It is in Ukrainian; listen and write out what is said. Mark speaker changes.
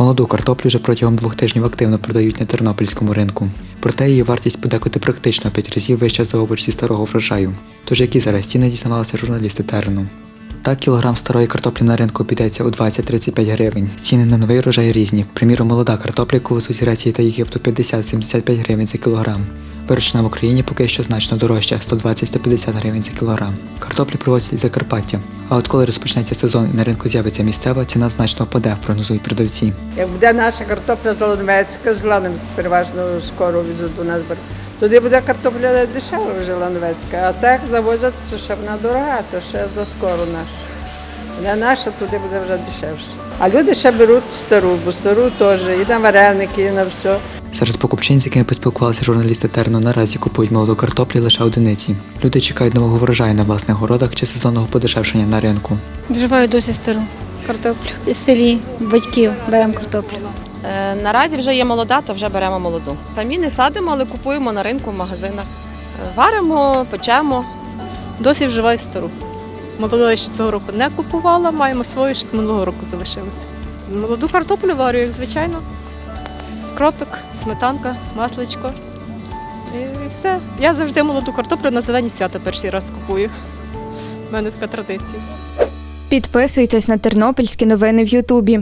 Speaker 1: Молоду картоплю вже протягом двох тижнів активно продають на тернопільському ринку. Проте її вартість подекуди практично п'ять разів вища за овоч старого врожаю. Тож які зараз ціни дізналися журналісти терену. Так, кілограм старої картоплі на ринку обійдеться у 20-35 гривень. Ціни на новий врожай різні. Приміром, молода картопля, яку везуть Греції та Єгипту 50-75 гривень за кілограм. Вирощена в Україні поки що значно дорожча 120-150 гривень за кілограм. Картоплі привозять з Закарпаття. А от коли розпочнеться сезон і на ринку з'явиться місцева, ціна значно впаде, прогнозують продавці.
Speaker 2: Як буде наша картопля Зеленовецька, з Лановець переважно скоро везуть до нас. Туди буде картопля дешева вже Лановецька, а так завозять, то ще вона дорога, то ще за скоро наша. Для наша туди буде вже дешевше. А люди ще беруть стару, бо стару теж і на вареники, і на все.
Speaker 1: Серед покупчин, з якими поспілкувалися журналісти Терну, наразі купують молоду картоплі лише одиниці. Люди чекають нового врожаю на власних городах чи сезонного подешевшення на ринку.
Speaker 3: Вживаю досі стару картоплю. В селі батьків беремо картоплю.
Speaker 4: Е, Наразі вже є молода, то вже беремо молоду. Самі не садимо, але купуємо на ринку в магазинах. Е, Варимо, печемо.
Speaker 5: Досі вживаю стару. Молодої ще цього року не купувала, маємо свою, ще з минулого року залишилося. Молоду картоплю варю, як звичайно. Кропик, сметанка, масличко. І, і все. Я завжди молоду картоплю на зелені свята перший раз купую. У мене така традиція.
Speaker 6: Підписуйтесь на тернопільські новини в Ютубі.